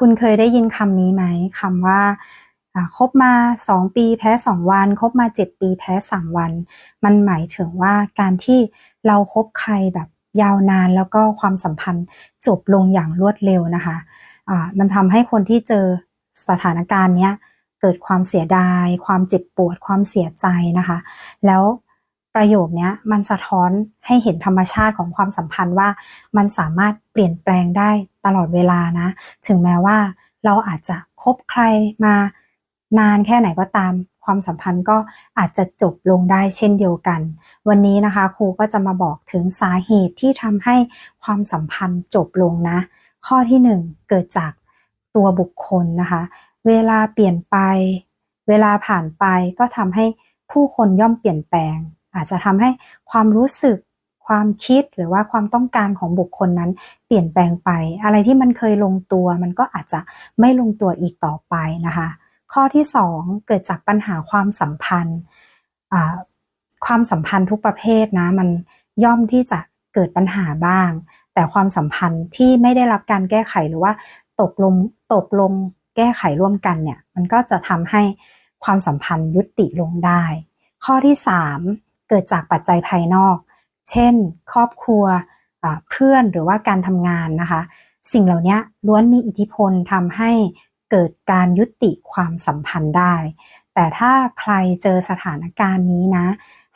คุณเคยได้ยินคำนี้ไหมคำว่าคบมา 2 ปีแพ้ 2 วัน คบมา 7 ปีแพ้ 3 วัน มันหมายถึงว่าการที่เราคบใครแบบยาวนานแล้วก็ความสัมพันธ์จบลงอย่างรวดเร็วนะคะอ่ามันทำให้คนที่เจอสถานการณ์เนี้ยเกิดความเสียดาย ความเจ็บปวด ความเสียใจนะคะ แล้ว ประโยคเนี้ยมันสะท้อนให้เห็นธรรมชาติของความสัมพันธ์ว่า มันสามารถเปลี่ยนแปลงได้ตลอดเวลานะ ถึงแม้ว่าเราอาจจะคบใครมานานแค่ไหนก็ตาม ความสัมพันธ์ก็อาจจะจบลงได้เช่นเดียวกัน วันนี้นะคะครูก็จะมาบอกถึงสาเหตุที่ทำให้ความสัมพันธ์จบลงนะ ข้อที่หนึ่งเกิดจากตัวบุคคลนะคะ เวลาเปลี่ยนไป เวลาผ่านไปก็ทำให้ผู้คนย่อมเปลี่ยนแปลง อาจจะทำให้ความรู้สึกความคิดหรือว่าความต้องการของบุคคลนั้นเปลี่ยนแปลงไป อะไรที่มันเคยลงตัว มันก็อาจจะไม่ลงตัวอีกต่อไปนะคะ ข้อที่สองเกิดจากปัญหาความสัมพันธ์ความสัมพันธ์ทุกประเภทนะมันย่อมที่จะเกิดปัญหาบ้าง แต่ความสัมพันธ์ที่ไม่ได้รับการแก้ไขหรือว่าตกลงตกลงแก้ไขร่วมกันเนี่ยมันก็จะทำให้ความสัมพันธ์ยุติลงได้ ข้อที่สาม เกิดจากปัจจัยภายนอก เช่น ครอบครัวเพื่อนหรือว่าการทำงานนะคะ สิ่งเหล่านี้ล้วนมีอิทธิพลทำให้เกิดการยุติความสัมพันธ์ได้ แต่ถ้าใครเจอสถานการณ์นี้นะ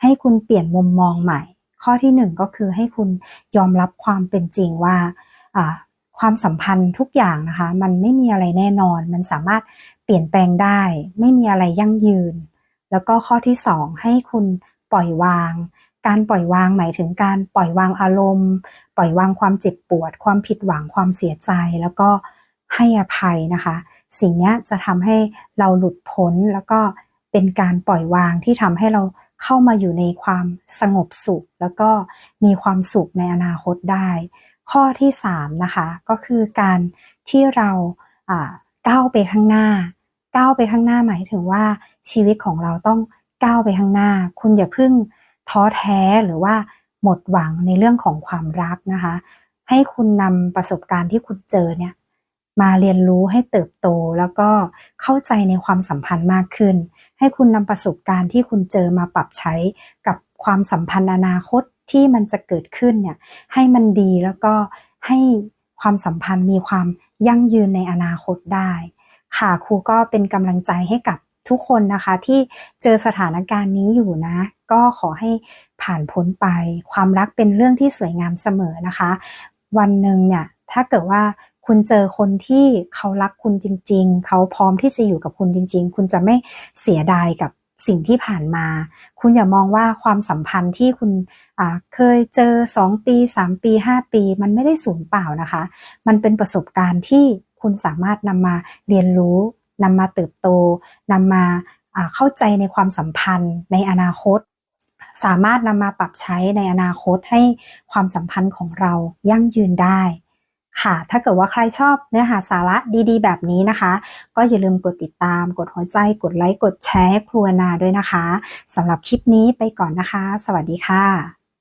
ให้คุณเปลี่ยนมุมมองใหม่ ข้อที่หนึ่งก็คือให้คุณยอมรับความเป็นจริงว่าความสัมพันธ์ทุกอย่างนะคะ มันไม่มีอะไรแน่นอน มันสามารถเปลี่ยนแปลงได้ ไม่มีอะไรยั่งยืน แล้วก็ข้อที่สองให้คุณ ปล่อยวาง การปล่อยวางหมายถึงการปล่อยวางอารมณ์ ปล่อยวางความเจ็บปวด ความผิดหวังความเสียใจ แล้วก็ให้อภัยนะคะ สิ่งนี้จะทำให้เราหลุดพ้นแล้วก็เป็นการปล่อยวางที่ทำให้เราเข้ามาอยู่ในความสงบสุข แล้วก็มีความสุขในอนาคตได้ ข้อที่3นะคะก็คือการที่เราก้าวไปข้างหน้า ก้าวไปข้างหน้าหมายถึงว่าชีวิตของเราต้อง ก้าวไปข้างหน้า คุณอย่าเพิ่งท้อแท้หรือว่าหมดหวังในเรื่องของความรักนะคะ ให้คุณนำประสบการณ์ที่คุณเจอเนี่ยมาเรียนรู้ให้เติบโตแล้วก็เข้าใจในความสัมพันธ์มากขึ้น ให้คุณนำประสบการณ์ที่คุณเจอมาปรับใช้กับความสัมพันธ์อนาคตที่มันจะเกิดขึ้นเนี่ยให้มันดีแล้วก็ให้ความสัมพันธ์มีความยั่งยืนในอนาคตได้ ค่ะครูก็เป็นกำลังใจให้กับ ทุกคนนะคะที่เจอสถานการณ์นี้อยู่นะ ก็ขอให้ผ่านพ้นไป ความรักเป็นเรื่องที่สวยงามเสมอนะคะ วันหนึ่งเนี่ยถ้าเกิดว่าคุณเจอคนที่เขารักคุณจริง ๆ เขาพร้อมที่จะอยู่กับคุณจริง ๆ คุณจะไม่เสียดายกับสิ่งที่ผ่านมา คุณอย่ามองว่าความสัมพันธ์ที่คุณเคยเจอ 2 ปี 3 ปี 5 ปี มันไม่ได้สูญเปล่านะคะ มันเป็นประสบการณ์ที่คุณสามารถนำมาเรียนรู้ นำมาเติบโตนำมาเข้าใจในความสัมพันธ์ในอนาคต สามารถนำมาปรับใช้ในอนาคตให้ความสัมพันธ์ของเรายั่งยืนได้ค่ะ ถ้าเกิดว่าใครชอบเนื้อหาสาระดีๆ แบบนี้นะคะ ก็อย่าลืมกดติดตาม กดหัวใจ กดไลค์ กดแชร์ครัวนาด้วยนะคะสำหรับคลิปนี้ไปก่อนนะคะ สวัสดีค่ะ